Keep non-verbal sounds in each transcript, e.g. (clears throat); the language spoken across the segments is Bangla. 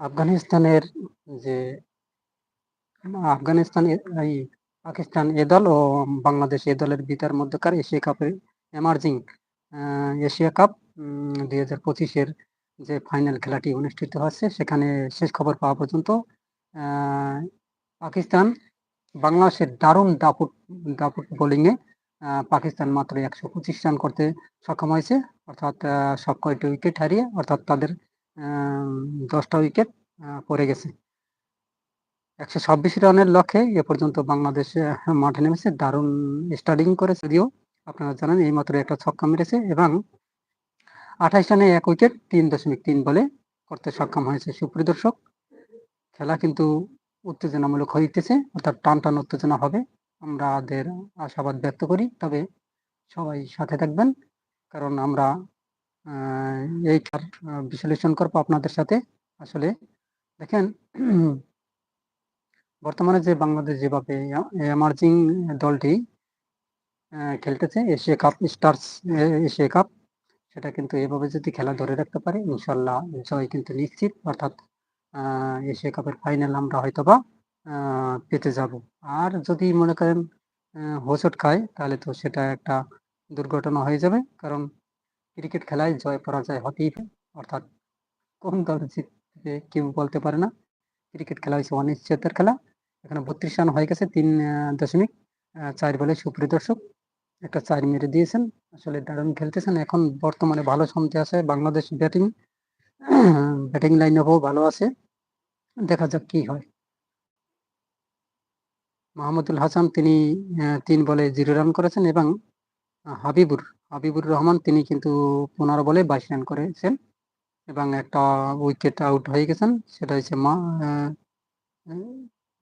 আফগানিস্তানের যে, আফগানিস্তান এই পাকিস্তান এ দল ও বাংলাদেশ এ দলের বিতার মধ্যকার এশিয়া কাপের এমার্জিং এশিয়া কাপ দুই হাজার পঁচিশের যে ফাইনাল খেলাটি অনুষ্ঠিত হচ্ছে, সেখানে শেষ খবর পাওয়া পর্যন্ত পাকিস্তান বাংলাদেশের দারুণ দাপুট দাপুট বোলিংয়ে পাকিস্তান মাত্র একশো পঁচিশ রান করতে সক্ষম হয়েছে, অর্থাৎ সব কয়টি উইকেট হারিয়ে, অর্থাৎ তাদের দশটা উইকেট পড়ে গেছে। একশো ছাব্বিশ রানের লক্ষ্যে এ পর্যন্ত বাংলাদেশ মাঠে নেমেছে। দারুণ স্টার্টিং করেছে। যদিও আপনারা জানেন, এই মাত্র একটা ছক্কা মেরেছে এবং আঠাইশ রানে এক উইকেট তিন দশমিক তিন বলে করতে সক্ষম হয়েছে সুপ্রিয় দর্শক খেলা কিন্তু উত্তেজনামূলক হইতেছে অর্থাৎ টান টান উত্তেজনা হবে। আমাদের আশাবাদ ব্যক্ত করি, তবে সবাই সাথে থাকবেন, কারণ আমরা এই আহ, বিশ্লেষণ করব আপনাদের সাথে। আসলে দেখেন (clears throat) বর্তমানে যে বাংলাদেশ যেভাবে এমার্জিং দলটি খেলতেছে Asia cup stars Asia cup সেটা কিন্তু এভাবে যদি খেলা ধরে রাখতে পারে ইনশাল্লাহ জয় কিন্তু নিশ্চিত। অর্থাৎ এশিয়া কাপের ফাইনাল আমরা হয়তো বা পেতে যাব। আর যদি মনে করেন হোঁচট খায় তাহলে তো সেটা একটা দুর্ঘটনা হয়ে যাবে। কারণ ক্রিকেট খেলায় জয় পরাজয় হতেই অর্থাৎ কোন দল জিতবে কেউ বলতে পারে না, ক্রিকেট খেলা হয়েছে অনিশ্চয়তার খেলা, এখানে বত্রিশ রান হয়ে গেছে তিন দশমিক চার বলে সুপ্রিয় দর্শক, একটা চার মেরে দিয়েছেন, আসলে দারুণ খেলতেছেন, এখন বর্তমানে ভালো সমতে আছে, বাংলাদেশ ব্যাটিং (clears throat) ব্যাটিং লাইন আপও ভালো আছে, দেখা যাক কি হয়। মাহমুদুল হাসান তিনি তিন বলে জিরো রান করেছেন এবং হাবিবুর হাবিবুর রহমান, তিনি কিন্তু পনেরো বলে বাইশ রান করেছেন এবং একটা উইকেট আউট হয়ে গেছেন। সেটা হচ্ছে মা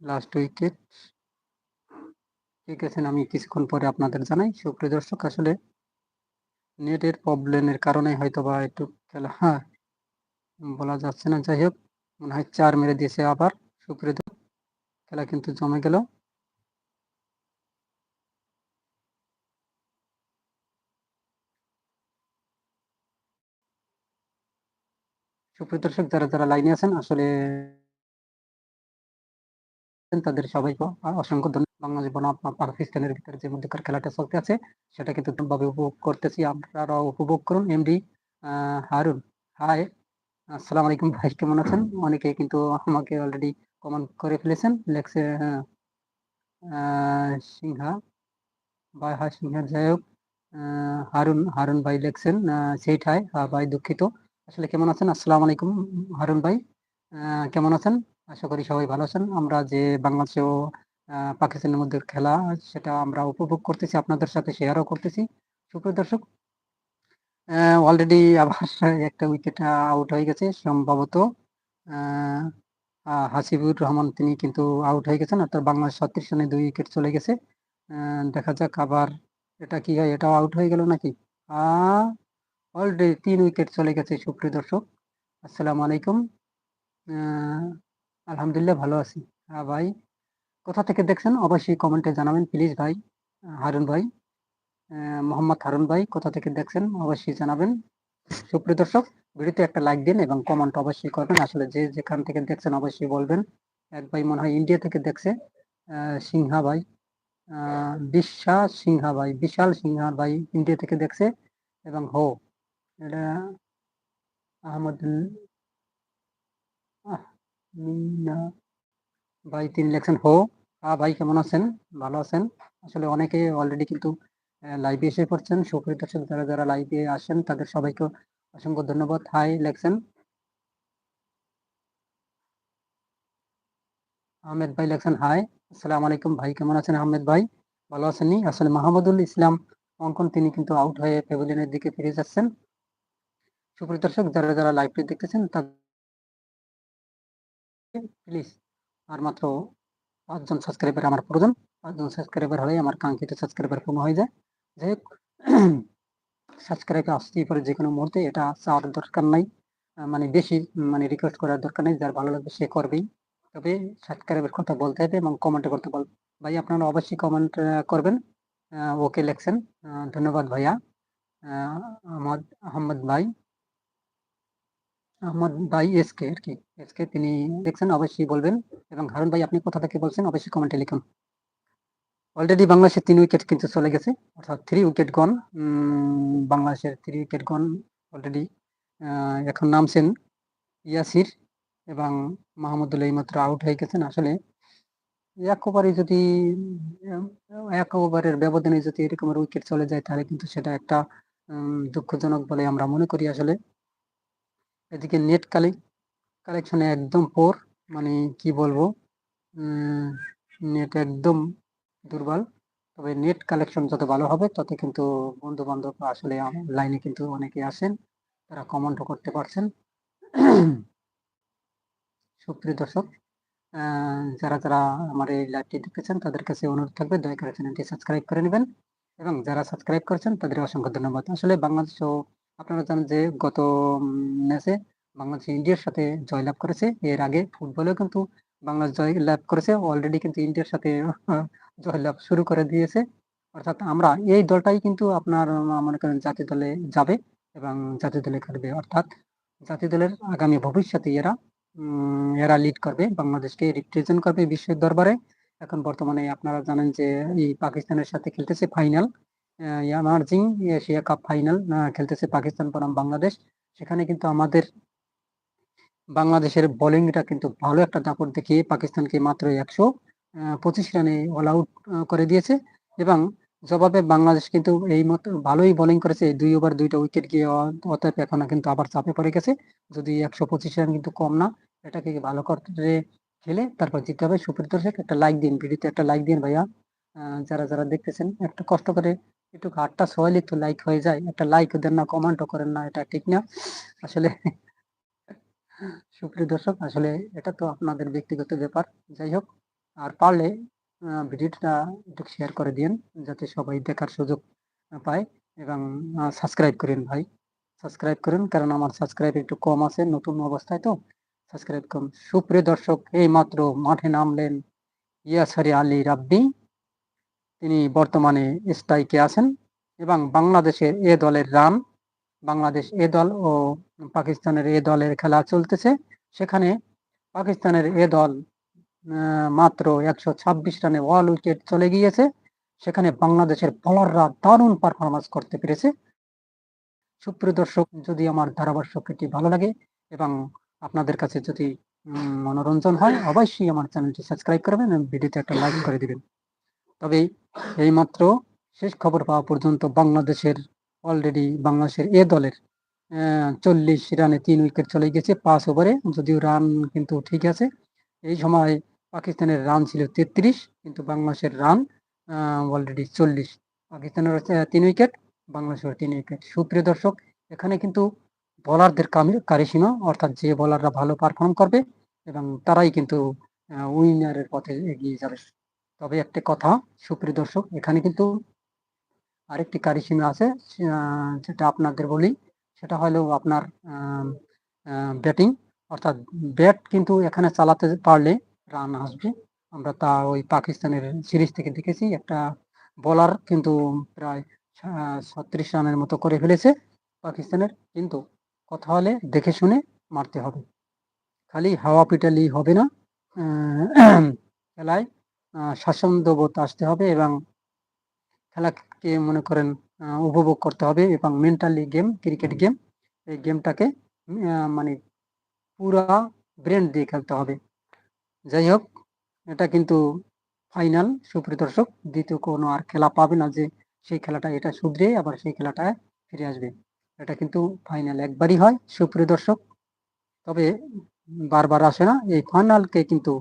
লাস্ট উইকেট ঠিক আছে, আমি কিছুক্ষণ পরে আপনাদের জানাই। সুপ্রিয় দর্শক, আসলে নেটের প্রবলেমের কারণে হয়তো বা একটু খেলা হ্যাঁ বলা যাচ্ছে না। যাই হোক, মনে হয় চার মেরে দিয়েছে আবার। সুপ্রিয় খেলা কিন্তু জমে গেল। সুপ্রিয় দর্শক, যারা যারা লাইনে আছেন, আসলে তাদের সবাইকে অসংখ্য ধন্যবাদ। বাংলাদেশ বনাম পাকিস্তানের ভিতরে যে মধ্যকার খেলাটা চলতে আছে, সেটা কিন্তু ভাবে উপভোগ করতেছি। আপনারাও উপভোগ করুন। এমডি হারুন। হাই। আসসালামু আলাইকুম। ভাই, কেমন আছেন? অনেকে কিন্তু আমাকে অলরেডি কমেন্ট করে ফেলেছেন। লেখছে সিংহা। ভাই, হাই সিংহা, যাই হোক। হারুন হারুন ভাই লেখছেন সেইট হাই। ভাই দুঃখিত। আসলে কেমন আছেন? আসসালামু আলাইকুম, হারুন ভাই। কেমন আছেন? আশা করি সবাই ভালো আছেন। আমরা যে বাংলাদেশ ও পাকিস্তানের মধ্যে খেলা, সেটা আমরা উপভোগ করতেছি, আপনাদের সাথে শেয়ারও করতেছি। সুপ্রিয় দর্শক অলরেডি আবার একটা উইকেট আউট হয়ে গেছে সম্ভবত। হাসিবুর রহমান, তিনি কিন্তু আউট হয়ে গেছেন, অর্থাৎ বাংলাদেশ ছত্রিশ রানে দুই উইকেট চলে গেছে। দেখা যাক আবার এটা কি হয়, এটাও আউট হয়ে গেল নাকি? অলরেডি তিন উইকেট চলে গেছে, সুপ্রিয় দর্শক। আসসালামু আলাইকুম। আলহামদুলিল্লাহ ভালো আছি। হ্যাঁ ভাই, কোথা থেকে দেখছেন? অবশ্যই কমেন্টে জানাবেন প্লিজ ভাই, হারুন ভাই মোহাম্মদ হারুন ভাই, কোথা থেকে দেখছেন? অবশ্যই জানাবেন। সুপ্রিয় দর্শক, ভিডিওতে একটা লাইক দিন এবং কমেন্ট অবশ্যই করবেন। আসলে যে যেখান থেকে দেখছেন, অবশ্যই বলবেন। এক ভাই মনে হয় ইন্ডিয়া থেকে দেখছে। সিংহা ভাই বিশ্বাস সিংহা ভাই, বিশাল সিংহা ভাই ইন্ডিয়া থেকে দেখছে। এবং হো এটা আহমদ মিনা ভাই, তিনি লেখছেন, হো। হ্যাঁ ভাই, কেমন আছেন? ভালো আছেন? আসলে অনেকে অলরেডি কিন্তু লাইভে এসে পড়ছেন। সুপ্রিয় দর্শক যারা যারা লাইভে আসেন, তাদের সবাইকে অসংখ্য ধন্যবাদ। হাই, লেখছেন। আহমেদ ভাই লেখছেন, হাই। আসসালামু আলাইকুম ভাই, কেমন আছেন আহমেদ ভাই? ভালো আছেন আসলে মাহমুদুল ইসলাম অঙ্কন, তিনি কিন্তু আউট হয়ে প্যাভিলিয়নের দিকে ফিরে যাচ্ছেন। সুপ্রিয় দর্শক, যারা যারা লাইভটি দেখতেছেন, তাদের প্লিজ আর মাত্র পাঁচজন সাবস্ক্রাইবার আমার প্রয়োজন। পাঁচজন সাবস্ক্রাইবার হলে আমার কাঙ্ক্ষিত সাবস্ক্রাইবার পূর্ণ হয়ে যায়। যাই হোক সাবস্ক্রাইবার আসতেই পারে যে কোনো মুহূর্তে, এটা চাওয়ার দরকার নাই। মানে বেশি মানে রিকোয়েস্ট করার দরকার নেই, যার ভালো লাগবে সে করবেই। তবে সাবস্ক্রাইবের কথা বলতে হবে এবং কমেন্টে করতে বল, ভাই আপনারা অবশ্যই কমেন্ট করবেন। ওকে লেখছেন। ধন্যবাদ ভাইয়া। আহমদ আহমদ ভাই। আহমদ ভাই এসকে আর কি। এসকে তিনি দেখছেন, অবশ্যই বলবেন। এবং হারুন ভাই, আপনি কোথা থেকে বলছেন, অবশ্যই কমেন্টে লিখুন। অলরেডি বাংলাদেশের তিন উইকেট কিন্তু চলে গেছে। অর্থাৎ থ্রি উইকেট গন বাংলাদেশের থ্রি উইকেট গন অলরেডি এখন নামছেন ইয়াসির এবং মাহমুদুল্লাহ এইমাত্র আউট হয়ে গেছেন। আসলে এক ওভারে যদি, এক ওভারের ব্যবধানে যদি এরকম উইকেট চলে যায়, তাহলে কিন্তু সেটা একটা দুঃখজনক বলে আমরা মনে করি আসলে। এদিকে নেট কালেক্ট কালেকশনে একদম পোর মানে কি বলব? নেট একদম দুর্বল। তবে নেট কালেকশন যত ভালো হবে, তত কিন্তু বন্ধু বান্ধব আসলে লাইনে কিন্তু অনেকে আসেন, তারা কমেন্টও করতে পারছেন। সুপ্রিয় দর্শক যারা যারা আমার এই লাইভটি দেখতেছেন তাদের কাছে অনুরোধ থাকবে, দয়া করে চ্যানেলটি সাবস্ক্রাইব করে নেবেন। এবং যারা সাবস্ক্রাইব করেছেন, তাদের অসংখ্য ধন্যবাদ। আসলে বাংলাদেশও আপনারা জানেন যে গত ম্যাচে বাংলাদেশ ইন্ডিয়ার সাথে জয়লাভ করেছে। এর আগে ফুটবলেও কিন্তু বাংলাদেশ জয়লাভ করেছে। অলরেডি কিন্তু ইন্ডিয়ার সাথে জয়লাভ শুরু করে দিয়েছে। অর্থাৎ আমরা এই দলটাই কিন্তু আপনার মনে করেন জাতীয় দলে যাবে এবং জাতীয় দলে খেলবে। অর্থাৎ জাতীয় দলের আগামী ভবিষ্যতে এরা এরা লিড করবে, বাংলাদেশকে রিপ্রেজেন্ট করবে বিশ্বের দরবারে। এখন বর্তমানে আপনারা জানেন যে এই পাকিস্তানের সাথে খেলতেছে final emerging Asia cup final খেলতেছে পাকিস্তান বনাম বাংলাদেশ। সেখানে কিন্তু আমাদের বাংলাদেশের বোলিংটা কিন্তু ভালো একটা দাপট দেখিয়ে পাকিস্তানকে মাত্র একশো পঁচিশ রানে অল আউট করে দিয়েছে। এবং জবাবে বাংলাদেশ কিন্তু এই মতো ভালোই বোলিং করেছে। দুই ওভার দুইটা উইকেট গিয়ে অতএব এখন কিন্তু আবার চাপে পড়ে গেছে। যদি একশো পঁচিশ রান কিন্তু কম না, এটাকে ভালো করে খেলে তারপর জিততে হবে। সুপ্রিয় দর্শক, একটা লাইক দিন, ভিডিওতে একটা লাইক দিন ভাইয়া। যারা যারা দেখতেছেন, একটা কষ্ট করে একটু ঘাটটা সবাই তো লাইক হয়ে যায়। একটা লাইক দেন না কমেন্টও করেন না, এটা ঠিক না। আসলে (laughs) সুপ্রিয় দর্শক, আসলে এটা তো আপনাদের ব্যক্তিগত ব্যাপার। যাই হোক, আর পারলে ভিডিওটা একটু শেয়ার করে দিন যাতে সবাই দেখার সুযোগ পায় এবং সাবস্ক্রাইব করেন ভাই। সাবস্ক্রাইব করেন, কারণ আমার সাবস্ক্রাইব একটু কম আছে, নতুন অবস্থায় তো। সাবস্ক্রাইব কম। সুপ্রিয় দর্শক এই মাত্র মাঠে নামলেন ইয়াসারি আলী রাব্বি। তিনি বর্তমানে স্ট্রাইকে আছেন এবং বাংলাদেশের এ দলের রান, বাংলাদেশ এ দল ও পাকিস্তানের এ দলের খেলা চলতেছে। সেখানে পাকিস্তানের এ দল মাত্র একশো ছাব্বিশ রানে ওয়াল উইকেট চলে গিয়েছে। সেখানে বাংলাদেশের বলাররা দারুণ পারফরমেন্স করতে পেরেছে। সুপ্রিয় দর্শক, যদি আমার ধারাভাষ্যটি ভালো লাগে এবং আপনাদের কাছে যদি মনোরঞ্জন হয়, অবশ্যই আমার চ্যানেলটি সাবস্ক্রাইব করবেন এবং ভিডিওতে একটা লাইক করে দিবেন। তবে এইমাত্র শেষ খবর পাওয়া পর্যন্ত বাংলাদেশের অলরেডি বাংলাদেশের এ দলের চল্লিশ রানে তিন উইকেট চলে গেছে, পাঁচ ওভারে যদিও রান কিন্তু ঠিক আছে। এই সময় পাকিস্তানের রান ছিল তেত্রিশ, কিন্তু বাংলাদেশের রান অলরেডি চল্লিশ। পাকিস্তানের তিন উইকেট বাংলাদেশের তিন উইকেট সুপ্রিয় দর্শক, এখানে কিন্তু বলারদের কারিসীমা অর্থাৎ যে বলাররা ভালো পারফর্ম করবে, এবং তারাই কিন্তু উইনারের পথে এগিয়ে যাবে। তবে একটা কথা, সুপ্রিয় দর্শক, এখানে কিন্তু আরেকটি কারিসীমা আছে যেটা আপনাদের বলি। সেটা হলো আপনার ব্যাটিং অর্থাৎ ব্যাট কিন্তু এখানে চালাতে পারলে রান আসবে। আমরা তা ওই পাকিস্তানের সিরিজ থেকে দেখেছি। একটা বলার কিন্তু প্রায় ছত্রিশ রানের মতো করে ফেলেছে পাকিস্তানের। কিন্তু কথা হলে দেখে শুনে মারতে হবে। খালি হাওয়া পিটালি হবে না (clears throat) খেলায়। স্বাচ্ছন্দ্যবোধ আসতে হবে এবং খেলাকে মনে করেন উপভোগ করতে হবে এবং মেন্টালি গেম ক্রিকেট গেম এই গেমটাকে মানে পুরা ব্রেন দিয়ে খেলতে হবে। যাই হোক, এটা কিন্তু ফাইনাল সুপ্রিয় দর্শক দ্বিতীয় কোনো আর খেলা পাবে না যে সেই খেলাটা এটা শুধরে আবার সেই খেলাটায় ফিরে আসবে। এটা কিন্তু ফাইনাল একবারই হয় সুপ্রিয় দর্শক তবে বারবার আসে না, এই ফাইনালকে কিন্তু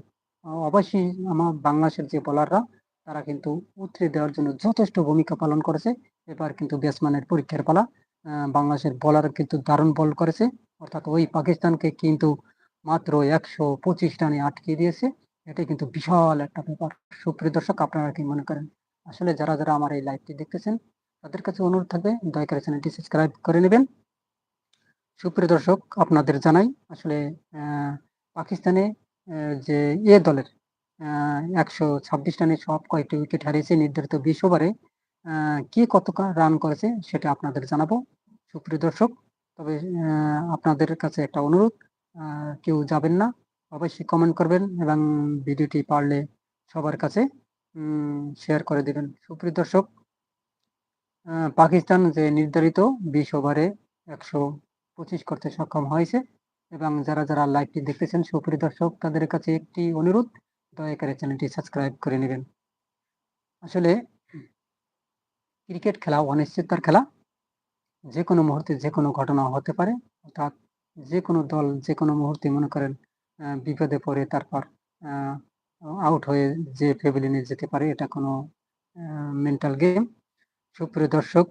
অবশ্যই আমার বাংলাদেশের যে বোলাররা, তারা কিন্তু উতরে দেওয়ার জন্য যথেষ্ট ভূমিকা পালন করেছে। এবার কিন্তু ব্যাটসম্যানের পরীক্ষার পালা বাংলাদেশের বোলার কিন্তু দারুণ বল করেছে। অর্থাৎ ওই পাকিস্তানকে কিন্তু মাত্র একশো পঁচিশ রানে আটকে দিয়েছে। এটা কিন্তু বিশাল একটা ব্যাপার। সুপ্রিয় দর্শক, আপনারা কি মনে করেন? আসলে যারা যারা আমার এই লাইভটি দেখতেছেন, তাদের কাছে অনুরোধ থাকবে, দয়া করে চ্যানেলটি সাবস্ক্রাইব করে নেবেন। সুপ্রিয় দর্শক, আপনাদের জানাই, আসলে পাকিস্তানে যে এ দলের একশো ছাব্বিশ রানে সব কয়েকটি উইকেট হারিয়েছে নির্ধারিত বিশ ওভারে কি কত রান করেছে সেটা আপনাদের জানাব। সুপ্রিয় দর্শক, তবে আপনাদের কাছে একটা অনুরোধ কেউ যাবেন না, অবশ্যই কমেন্ট করবেন এবং ভিডিওটি পারলে সবার কাছে শেয়ার করে দেবেন। সুপ্রিয় দর্শক পাকিস্তান যে নির্ধারিত বিশ ওভারে একশো পঁচিশ করতে সক্ষম হয়েছে এবং যারা যারা লাইভটি দেখতেছেন সুপ্রিয় দর্শক তাদের কাছে একটি অনুরোধ, দয়া করে চ্যানেলটি সাবস্ক্রাইব করে নেবেন। আসলে ক্রিকেট খেলা অনিশ্চিততার খেলা। যে কোনো মুহূর্তে যে কোনো ঘটনা হতে পারে, অর্থাৎ যে কোনো দল যে কোনো মুহূর্তে মনে করেন বিপদে পড়ে, তারপর আউট হয়ে যে প্যাভিলিয়নে যেতে পারে, এটা কোনো মেন্টাল গেম সুপ্রিয় দর্শক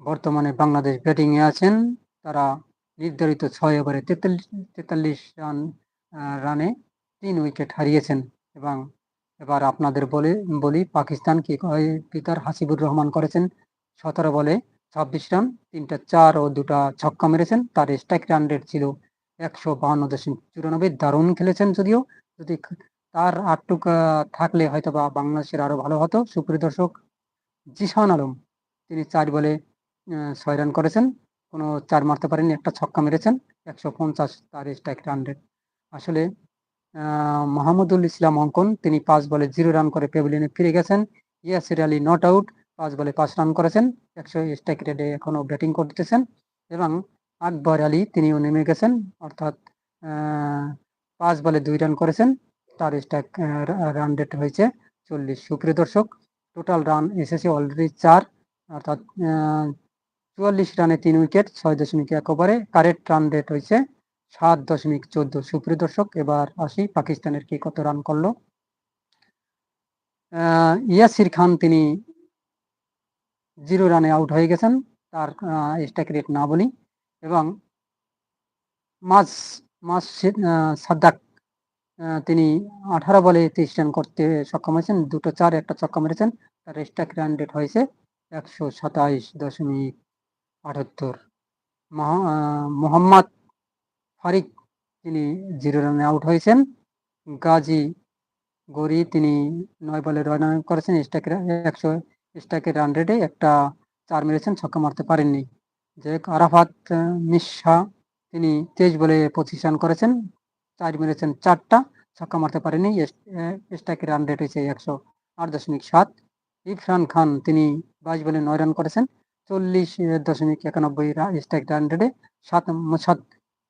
বর্তমানে বাংলাদেশ ব্যাটিংয়ে আছেন, তারা নির্ধারিত ছয় ওভারে তেতাল্লিশ তেতাল্লিশ রান রানে তিন উইকেট হারিয়েছেন এবং এবার আপনাদের বলে, বলি পাকিস্তান কি পিতার হাসিবুর রহমান করেছেন? সতেরো বলে ছাব্বিশ রান, তিনটা চার ও দুটা ছক্কা মেরেছেন। তার স্ট্রাইক রান রেট ছিল একশো বাহান্ন দশমিক চুরানব্বই। দারুণ খেলেছেন যদিও, যদি তার আটটুক থাকলে হয়তো বা বাংলাদেশের আরও ভালো হতো। সুপ্রিয় দর্শক, জিশান আলম, তিনি চার বলে ছয় রান করেছেন। কোনো চার মারতে পারেনি একটা ছক্কা মেরেছেন, একশো পঞ্চাশ, তার স্ট্রাইক রেট আসলে মাহমুদুল ইসলাম অঙ্কন, তিনি পাঁচ বলে জিরো রান করে প্যাভিলিয়নে ফিরে গেছেন। ইয়াসির আলী নট আউট পাঁচ বলে পাঁচ রান করেছেন, একশো স্ট্রাইক রেটে এখনও ব্যাটিং করতেছেন। এবং আকবর আলী, তিনিও নেমে গেছেন, অর্থাৎ পাঁচ বলে দুই রান করেছেন, তার স্ট্রাইক রান রেট হয়েছে চল্লিশ। সুপ্রিয় দর্শক টোটাল রান এসেছে অলরেডি চার, অর্থাৎ চুয়াল্লিশ রানে তিন উইকেট, ছয় দশমিক এক ওভারে কারেক্ট রান রেট হয়েছে। সাত দশমিক চোদ্দ। সুপ্রিয় দর্শক, এবার আসি পাকিস্তানের কে কত রান করল। ইয়াসির খান তিনি জিরো রানে আউট হয়ে গেছেন, তার স্ট্রাইক রেট না বলি। এবং মাস মাস সাদ্দাক তিনি আঠারো বলে তেইশ রান করতে সক্ষম হয়েছেন, দুটো চার একটা ছক্কা মেরেছেন তার স্ট্রাইক রান রেট হয়েছে একশো সাতাইশ দশমিক আটাত্তর। মোহাম্মদ ফারিক তিনি জিরো রানে আউট হয়েছেন। গাজী গরি তিনি নয় বলে রান করেছেন। স্ট্রাইকের একশো স্ট্রাইকের রান রেটে একটা চার মেরেছেন, ছক্কা মারতে পারেননি। যে আরাফাত মিশা তিনি তেইশ বলে পঁচিশ রান করেছেন। চার মেরেছেন চারটা, ছক্কা মারতে পারেনি স্ট্রাইকের রান রেট হয়েছে একশো আট দশমিক সাত। ইরফান খান তিনি বাইশ বলে নয় রান করেছেন। চল্লিশ, দশমিক একানব্বই স্ট্রাইক রেটে সাত সাত,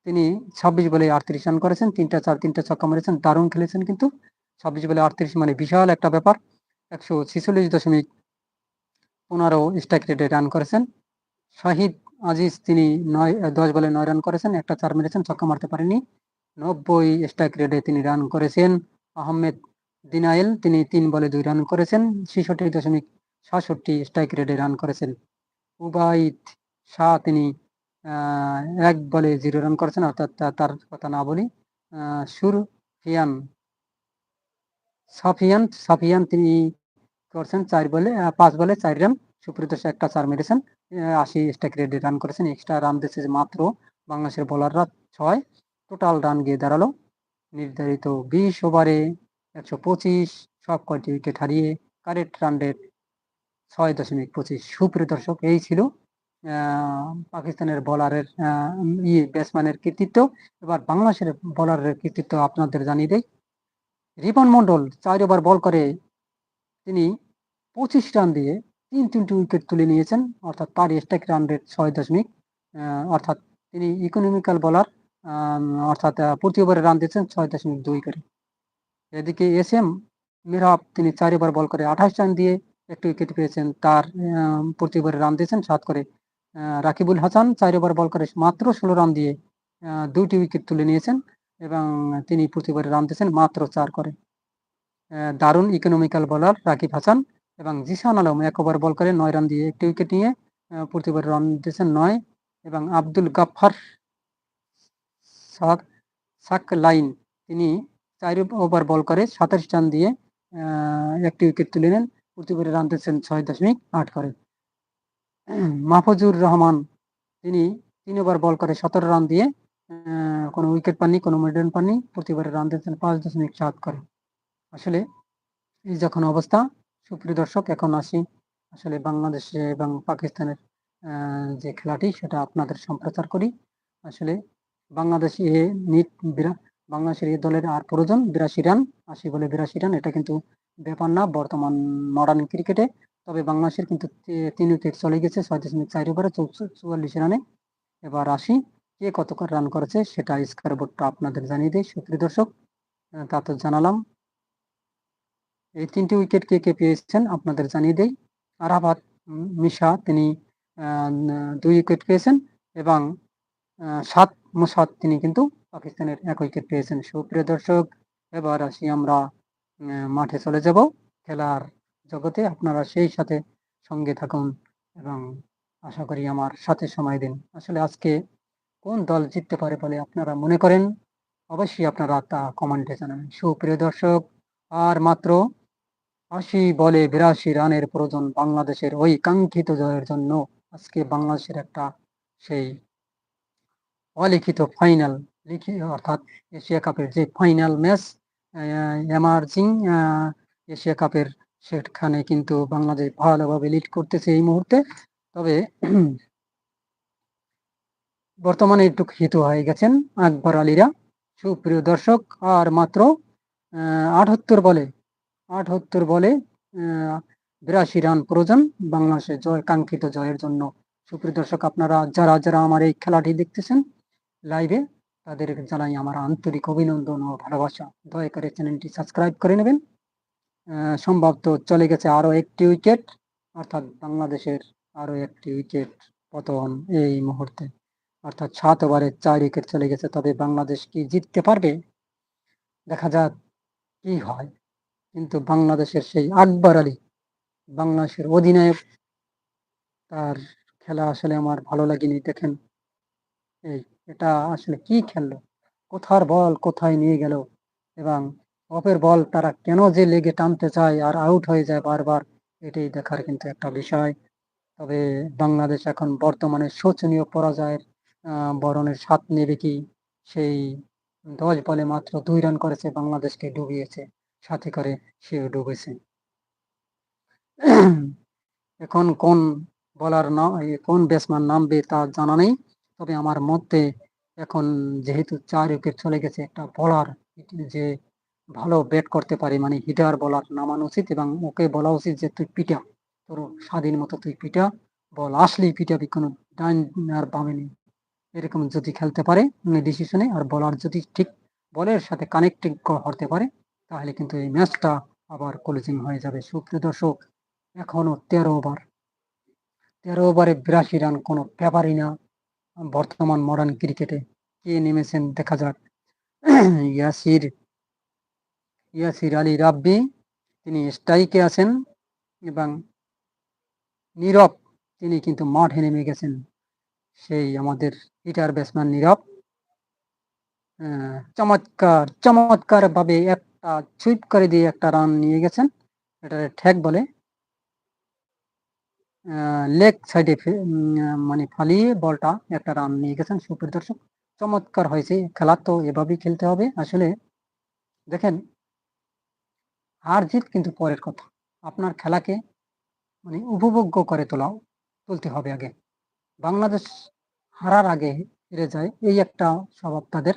তিনি ছাব্বিশ বলে আটত্রিশ রান করেছেন। তিনটা চার, তিনটা ছক্কা মেরেছেন। দারুণ খেলেছেন কিন্তু। ছাব্বিশ বলে আটত্রিশ মানে বিশাল একটা ব্যাপার। একশো ছিচল্লিশ দশমিক পনেরো স্ট্রাইক রেটে রান করেছেন। শাহিদ আজিজ, তিনি নয়, দশ বলে নয় রান করেছেন। একটা চার মেরেছেন, ছক্কা মারতে পারেনি নব্বই স্ট্রাইক রেটে তিনি রান করেছেন। আহমেদ দিনাইল তিনি তিন বলে দুই রান করেছেন। ছেষট্টি দশমিক সাতষট্টি স্ট্রাইক রেটে রান করেছেন। উবাইদ শাহ তিনি এক বলে জিরো রান করেছেন, অর্থাৎ তার কথা না বলি সুরফিয়ান, সাফিয়ান সাফিয়ান তিনি করছেন চার বলে পাঁচ বলে চার রান সুপ্রিত একটা চার মেরেছেন আশি স্ট্রাইক রেটে রান করেছেন এক্সট্রা রান দিয়েছে মাত্র বাংলাদেশের বোলাররা ছয় টোটাল রান গিয়ে দাঁড়াল, নির্ধারিত বিশ ওভারে একশো পঁচিশ সব কয়টি উইকেট হারিয়ে কারেক্ট রান রেট ছয় দশমিক পঁচিশ। সুপ্রিয় দর্শক এই ছিল পাকিস্তানের বলারের ইয়ে ব্যাটসম্যানের কৃতিত্ব। এবার বাংলাদেশের বলারের কৃতিত্ব আপনাদের জানিয়ে দেয় রিপন মন্ডল চার ওভার বল করে, তিনি পঁচিশ রান দিয়ে তিন তিনটি উইকেট তুলে নিয়েছেন, অর্থাৎ তার স্ট্রাইক রান রেট ছয় দশমিক অর্থাৎ তিনি ইকোনমিক্যাল বলার অর্থাৎ প্রতি ওভারে রান দিয়েছেন ছয় দশমিক দুই করে। এদিকে এস এম মিরাব তিনি চার ওভার বল করে আঠাশ রান দিয়ে একটি উইকেট পেয়েছেন, তার প্রতি ওভারে রান দিয়েছেন সাত করে। রাকিবুল হাসান চার ওভার বল করে, মাত্র ষোলো রান দিয়ে দুইটি উইকেট তুলে নিয়েছেন এবং তিনি প্রতি ওভারে রান দিয়েছেন মাত্র চার করে। দারুণ ইকোনমিক্যাল বলার রাকিব হাসান এবং জিসান আলম এক ওভার বল করে নয় রান দিয়ে একটি উইকেট নিয়ে প্রতি ওভারে রান দিয়েছেন নয় এবং আব্দুল গাফার সাক লাইন, তিনি চার ওভার বল করে সাতাশ রান দিয়ে একটি উইকেট তুলে নেন। প্রতি ওভারে রান দিয়েছেন ছয় দশমিক আট করে। মাহফুজুর রহমান, তিনি তিন ওভার বল করে সতেরো রান দিয়ে কোনো উইকেট পাননি, কোনো মিডন পাননি, প্রতিবারে রান দিয়েছেন পাঁচ দশমিক সাত করে। আসলে এই যখন অবস্থা, সুপ্রিয় দর্শক, এখন আসি আসলে বাংলাদেশে এবং পাকিস্তানের যে খেলাটি, সেটা আপনাদের সম্প্রচার করি। আসলে বাংলাদেশ এ নিট বাংলাদেশের এ দলের আর প্রয়োজন, বিরাশি রান, আশি বলে বিরাশি রান, এটা কিন্তু ব্যাপার না, বর্তমান মডার্ন ক্রিকেটে তবে বাংলাদেশের কিন্তু তিন উইকেট চলে গেছে, ছয় দশমিক চার ওভারে চুয়াল্লিশ রানে এবার আসি কে কত রান করেছে, সেটা স্কোর বোর্ডটা আপনাদের জানিয়ে দেয় সুপ্রিয় দর্শক তা তো জানালাম। এই তিনটি উইকেট কে কে পেয়েছেন আপনাদের জানিয়ে দেই। আরাফাত মিশা, তিনি দুই উইকেট পেয়েছেন এবং সাত মুসাদ, তিনি কিন্তু পাকিস্তানের এক উইকেট পেয়েছেন। সুপ্রিয় দর্শক, এবার আসি আমরা মাঠে চলে যাব। খেলার জগতে আপনারা সেই সাথে সঙ্গে থাকুন এবং আশা করি আমার সাথে সময় দিন। আসলে আজকে কোন দল জিততে পারে বলে আপনারা মনে করেন? অবশ্যই আপনারা তা কমেন্টে জানাবেন সুপ্রিয় দর্শক, আর মাত্র আশি বলে বিরাশি রানের প্রয়োজন বাংলাদেশের ওই কাঙ্ক্ষিত জয়ের জন্য আজকে বাংলাদেশের একটা সেই অলিখিত ফাইনাল লিখি অর্থাৎ এশিয়া কাপের যে ফাইনাল ম্যাচ এমার্জিং এশিয়া কাপের সেখানে কিন্তু বাংলাদেশ ভালোভাবে লিড করতেছে এই মুহূর্তে। তবে (clears throat) বর্তমানে একটু হিত হয়ে গেছেন আকবর আলীরা। সুপ্রিয় দর্শক, আর মাত্র আটাত্তর বলে আটাত্তর বলে বিরাশি রান প্রয়োজন বাংলাদেশের জয়, কাঙ্ক্ষিত জয়ের জন্য। সুপ্রিয় দর্শক, আপনারা যারা যারা আমার এই খেলাটি দেখতেছেন লাইভে তাদের জানাই আমার আন্তরিক অভিনন্দন ও ভালোবাসা। দয়া করে চ্যানেলটি সাবস্ক্রাইব করে নেবেন। সম্ভবত চলে গেছে আরও একটি উইকেট, অর্থাৎ বাংলাদেশের আরও একটি উইকেট পতন এই মুহূর্তে। অর্থাৎ সাত ওভারে চার উইকেট চলে গেছে, তবে বাংলাদেশ কি জিততে পারবে? দেখা যাক কি হয়। কিন্তু বাংলাদেশের সেই আকবর আলী, বাংলাদেশের অধিনায়ক, তার খেলা আসলে আমার ভালো লাগেনি, দেখেন। এই এটা আসলে কি খেললো? কোথার বল কোথায় নিয়ে গেল? এবং অপের বল তারা কেন যে লেগে টানতে চায় আর আউট হয়ে যায় বারবার, এটাই দেখার কিন্তু একটা বিষয়। তবে বাংলাদেশ এখন বর্তমানে শোচনীয় পরাজয়ের বরণের স্বাদ নেবে কি? সেই দশ বলে মাত্র দুই রান করেছে বাংলাদেশকে, ডুবিয়েছে। সাথে করে সেও ডুবেছে। এখন কোন বলার নাম কোন ব্যাটসম্যান নামবে তা জানা নেই। তবে আমার মতে এখন যেহেতু চার উইকেট চলে গেছে একটা বলার যে ভালো ব্যাট করতে পারে মানে হিটার বলার নামানো উচিত এবং ওকে বলা উচিত যে, তুই পিটা, তোর স্বাধীন মতো তুই পিটা, বল, আসলেই পিটাবি কোনো ডাইন আর বামে নেই। এরকম যদি খেলতে পারে ডিসিশনে আর বলার যদি ঠিক বলের সাথে কানেক্টিং হতে পারে, তাহলে কিন্তু এই ম্যাচটা আবার ক্লোজিং হয়ে যাবে। সুপ্রিয় দর্শক, এখনও তেরো ওভার তেরো ওভারে বিরাশি রান কোনো ব্যাপারই না। বর্তমান মডার্ন ক্রিকেটে কে নেমেছেন দেখা যাক। ইয়াসির ইয়াসির আলী রাব্বি, তিনি স্ট্রাইকে আছেন এবং নীরব তিনি কিন্তু মাঠে নেমে গেছেন। সেই আমাদের হিটার ব্যাটসম্যান নীরব। চমৎকার চমৎকার ভাবে একটা সুইপ করে দিয়ে একটা রান নিয়ে গেছেন। এটা ঠেক বলে। লেগ সাইডে মানে ফালিয়ে বলটা একটা রান নিয়ে গেছেন সুপ্রিয় দর্শক চমৎকার হয়েছে খেলা, তো এভাবেই খেলতে হবে। আসলে দেখেন হার জিত কিন্তু পরের কথা। আপনার খেলাকে মানে উপভোগ্য করে তোলাও তুলতে হবে আগে। বাংলাদেশ হারার আগে হেরে যায়, এই একটা স্বভাব তাদের।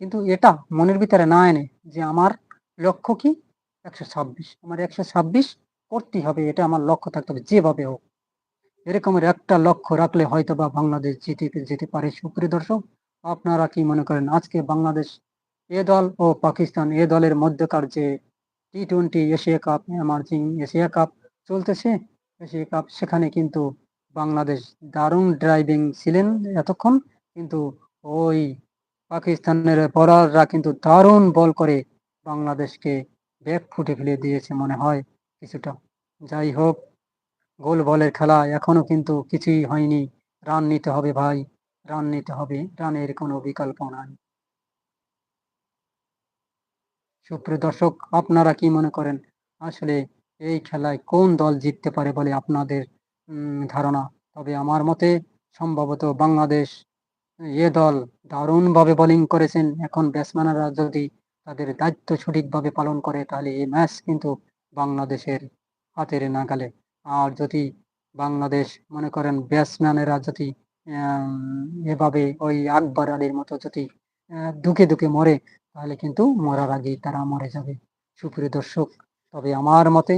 কিন্তু এটা মনের ভিতরে না এনে যে আমার লক্ষ্য কি? একশো ছাব্বিশ। আমার একশো ছাব্বিশ করতেই হবে, এটা আমার লক্ষ্য থাকতে হবে, যেভাবে হোক। এরকমের একটা লক্ষ্য রাখলে হয়তো বা বাংলাদেশ জিতে যেতে পারে। সুপ্রিয় দর্শক, আপনারা কি মনে করেন আজকে বাংলাদেশ এ দল ও পাকিস্তান এ দলের মধ্যকার যে T twenty Asia cup emerging Asia cup চলতেছে, এশিয়া কাপ সেখানে কিন্তু বাংলাদেশ দারুণ ড্রাইভিং ছিলেন এতক্ষণ, কিন্তু ওই পাকিস্তানের বলাররা কিন্তু দারুণ বল করে বাংলাদেশকে ব্যাক ফুটে ফেলে দিয়েছে মনে হয় কিছুটা। যাই হোক গোল বলের খেলা এখনও কিন্তু কিছুই হয়নি। রান নিতে হবে ভাই, রান নিতে হবে, রানের কোনো বিকল্প নাই। সুপ্রিয় দর্শক, আপনারা কি মনে করেন, আসলে এই খেলায় কোন দল জিততে পারে বলে আপনাদের ধারণা? তবে আমার মতে সম্ভবত বাংলাদেশ, এ দল দারুণভাবে বোলিং করেছেন। এখন ব্যাটসম্যানরা যদি তাদের দায়িত্ব সঠিকভাবে পালন করে, তাহলে এই ম্যাচ কিন্তু বাংলাদেশের হাতের নাগালে। আর যদি বাংলাদেশ মনে করেন ব্যাটসম্যানেরা যদি এভাবে ওই আকবর আলীর মতো যদি দুকে দুকে মরে, তাহলে কিন্তু মরার আগেই তারা মরে যাবে। সুপ্রিয় দর্শক, তবে আমার মতে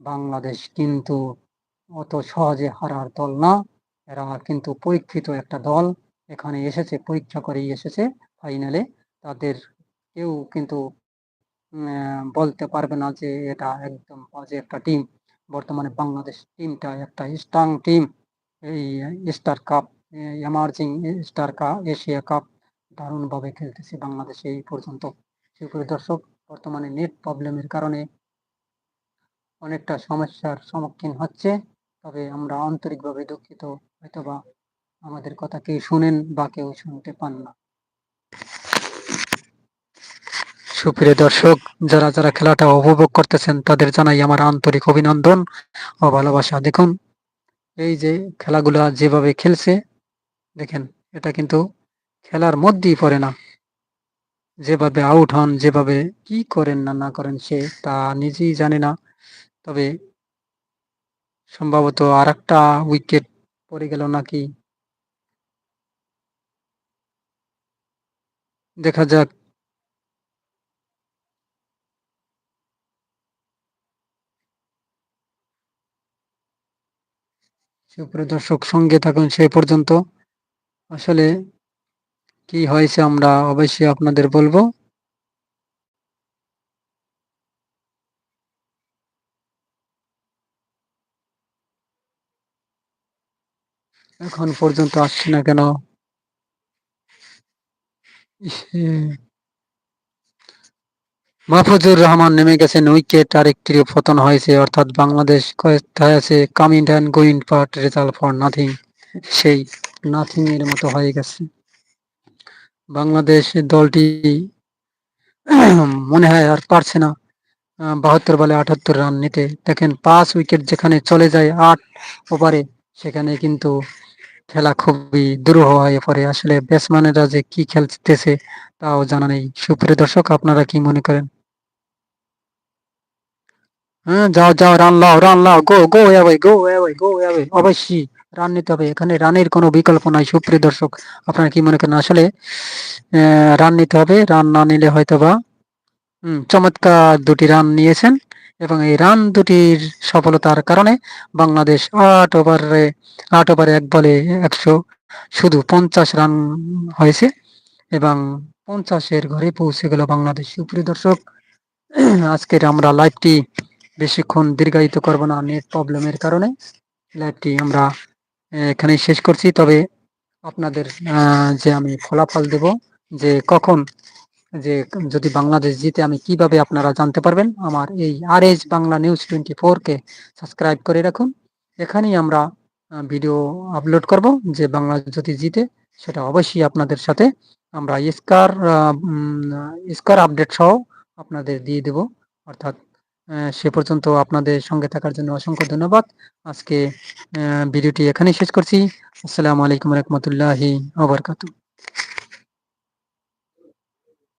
বাংলাদেশ কিন্তু অত সহজে হারার দল না। এরা কিন্তু পরীক্ষিত একটা দল। এখানে এসেছে, পরীক্ষা করেই এসেছে ফাইনালে তাদের কেউ কিন্তু বলতে পারবে না যে এটা একদম বাজে একটা টিম বর্তমানে বাংলাদেশ টিমটা একটা স্ট্রং টিম এই star cup emerging star cup Asia cup দারুণভাবে খেলতেছে বাংলাদেশ এই পর্যন্ত। সুপ্রিয় দর্শক, বর্তমানে নেট প্রবলেমের কারণে অনেকটা সমস্যার সম্মুখীন হচ্ছে, তবে আমরা আন্তরিকভাবে দুঃখিত, হয়তোবা আমাদের কথা কেউ শুনেন বা কেউ শুনতে পান না। সুপ্রিয় দর্শক, যারা যারা খেলাটা উপভোগ করতেছেন, তাদের জানাই আমার আন্তরিক অভিনন্দন ও ভালোবাসা। দেখুন, এই যে খেলাগুলা যেভাবে খেলছে, দেখেন, এটা কিন্তু খেলার মধ্যেই পড়ে না। যেভাবে আউট হন, যেভাবে কি করেন না না করেন সে তা নিজেই জানে না। তবে সম্ভবত আর একটা উইকেট পড়ে গেল নাকি? দেখা যাক সুপ্রিয় দর্শক, সঙ্গে থাকুন সে পর্যন্ত। আসলে কি হয়েছে আমরা অবশ্যই আপনাদের বলব। এখন পর্যন্ত আসছে না কেন? মাহফুজুর রহমান নেমে গেছেন উইকেট আর একটি পতন হয়েছে, অর্থাৎ বাংলাদেশ আছে coming and going part, result for nothing. সেই নাথিং এর মতো হয়ে গেছে। বাংলাদেশ দলটি (clears throat) মনে হয় আর পারছে না। বাহাত্তর বলে আটাত্তর রান নিতে। দেখেন, পাঁচ উইকেট যেখানে চলে যায় আট ওভারে, সেখানে কিন্তু খেলা খুবই দুরূহ হয়ে পড়ে। আসলে ব্যাটসম্যানেরা যে কি খেলতেছে তাও জানা নেই। সুপ্রিয় দর্শক, আপনারা কি মনে করেন? হ্যাঁ যাও যাও রান লাও রান লাও go go away go away go away অবশ্যই রান নিতে হবে। এখানে রানের কোনো বিকল্প নাই, সুপ্রিয় দর্শক। আপনারা কি মনে করেন? আসলে রান নিতে হবে। রান না নিলে হয়তো বা চমৎকার দুটি রান নিয়েছেন। এবং এই রান দুটির সফলতার কারণে বাংলাদেশ আট ওভারে আট ওভারে এক বলে একশো শুধু পঞ্চাশ রান হয়েছে এবং পঞ্চাশের ঘরে পৌঁছে গেল বাংলাদেশ। সুপ্রিয় দর্শক, আজকের আমরা লাইভটি বেশিক্ষণ দীর্ঘায়িত করব না নেট প্রবলেমের কারণে। লাইভটি আমরা এখানেই শেষ করছি। তবে আপনাদের যে আমি ফলাফল দেব, যে কখন যে যদি বাংলাদেশ জিতে আমি কীভাবে আপনারা জানতে পারবেন, আমার এই R S Bangla news twenty ফোরকে সাবস্ক্রাইব করে রাখুন। এখানেই আমরা ভিডিও আপলোড করব যে বাংলাদেশ যদি জিতে, সেটা অবশ্যই আপনাদের সাথে আমরা স্কার স্কার আপডেট সহ আপনাদের দিয়ে দেব। অর্থাৎ সে পর্যন্ত আপনাদের সঙ্গে থাকার জন্য অসংখ্য ধন্যবাদ। আজকে ভিডিওটি এখানেই শেষ করছি। আসসালামু আলাইকুম রহমতুল্লাহি আবরকাতু